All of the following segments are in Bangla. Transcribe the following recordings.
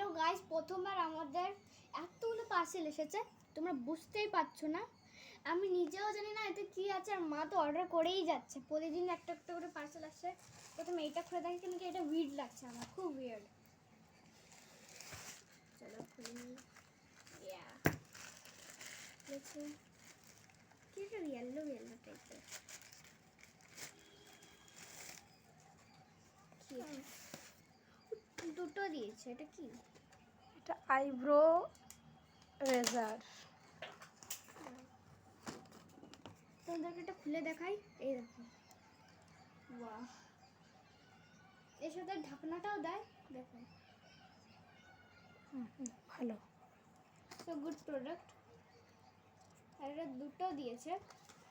হ্যালো গাইস প্রথমবার আমাদের এতগুলো পার্সেল এসেছে। তোমরা বুঝতেই পারছ না। আমি নিজেও জানি না এতে কি আছে আর মা তো অর্ডার করেই যাচ্ছে। প্রতিদিন একটা একটা করে পার্সেল আসছে প্রথমে এইটা খুলে দেখি কিন্তু এটা উইড লাগছে আমার। খুব উইয়ার্ড চলো খুলে ইয়া কি একটা ইয়েলো ইয়েলো টাইপের কি এটা? দুটো দিয়েছে এটা কি? এটা আইব্রো রেজার। তোমাদেরকে এটা খুলে দেখাই এই দেখো। বাহ। এর সাথে ঢাকনাটাও দেয় দেখো। ভালো। সো গুড প্রোডাক্ট আর এটা দুটো দিয়েছে।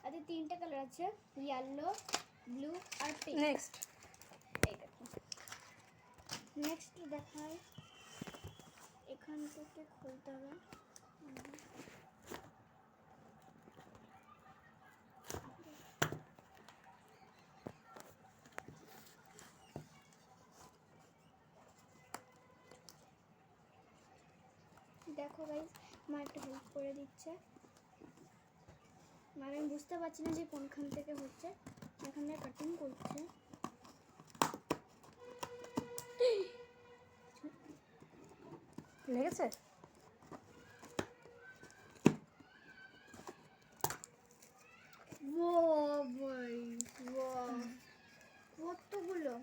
আর এতে তিনটে কালার আছে ইয়েলো ব্লু আর পিঙ্ক নেক্সট নেক্সট দেখাই। এখান থেকে খুলতে হবে। দেখো গাইজ মা একটু হেল্প করে দিচ্ছে। মানে আমি বুঝতে পারছি না যে কোনখান থেকে হচ্ছে। এখানে কাটিং করছে। লেগেছে? ও কতগুলো?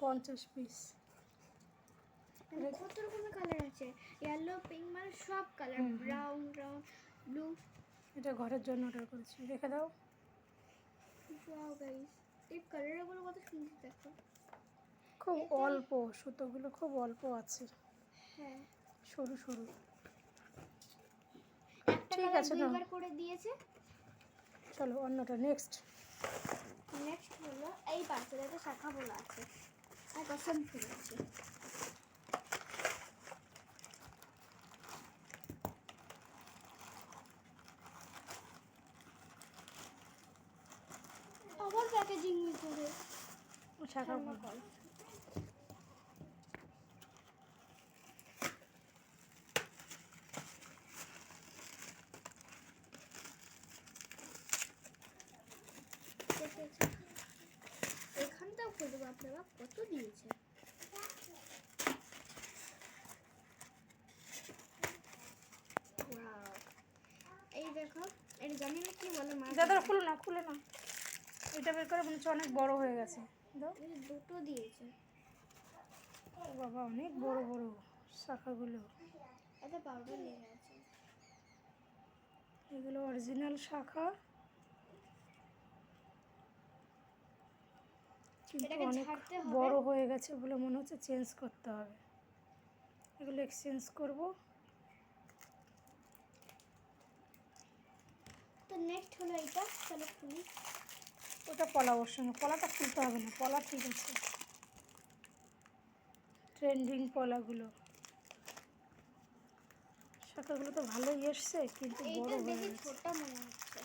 পঞ্চাশ পিস কত রকমের কালার আছে? ইয়েলো পিঙ্ক মানে সব কালার। ব্রাউন ব্রাউন ব্লু এটা ঘরের জন্য অর্ডার করেছি। রেখে দাও। ওয়াও গাইস এই কালারগুলো কত সুন্দর দেখো। খুব অল্প সুতোগুলো খুব অল্প আছে। হ্যাঁ। সরু সরু। ঠিক আছে, দুইবার করে দিয়েছে। চলো অন্যটা নেক্সট নেক্সট হলো এই পার্সেলেতে শাখা বলা আছে। আর কসম ফুল আছে আবার প্যাকেজিং করে শাখা থার্মোকল বাপ কত দিয়েছে. এই দেখো এটা জানি না কি বলে মা দাদা খুলো না খুলে না। এটা বের করে মনে হচ্ছে অনেক বড় হয়ে গেছে। দুটো দিয়েছে। ও বাবা অনেক বড় বড় শাখাগুলো। এত পাউডার লেগে আছে এগুলো অরিজিনাল শাখা। কিন্তু অনেক বড় হয়ে গেছে বলে মনে হচ্ছে চেঞ্জ করতে হবে। এগুলো এক্সচেঞ্জ করব। তো নেক্সট হলো এটা চলো খুলি। ওটা পলা ওর সঙ্গে পলাটা খুলতে হবে না পলা ঠিক আছে। ট্রেন্ডিং পলাগুলো। শাখাগুলো তো ভালোই এসছে কিন্তু বড় হয়ে গেছে ছোট মনে হচ্ছে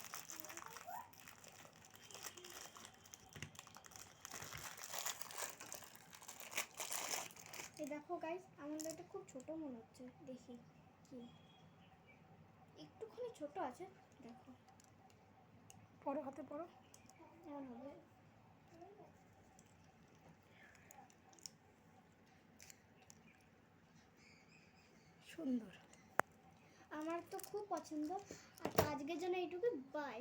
এই দেখো গাইস আমাদের এটা খুব ছোট মনে হচ্ছে দেখি কি। একটুখানি ছোট আছে দেখো। পরো হাতে পরো। এমন হবে। সুন্দর। আমার তো খুব পছন্দ আর আজকের জন্য এইটুকু বাই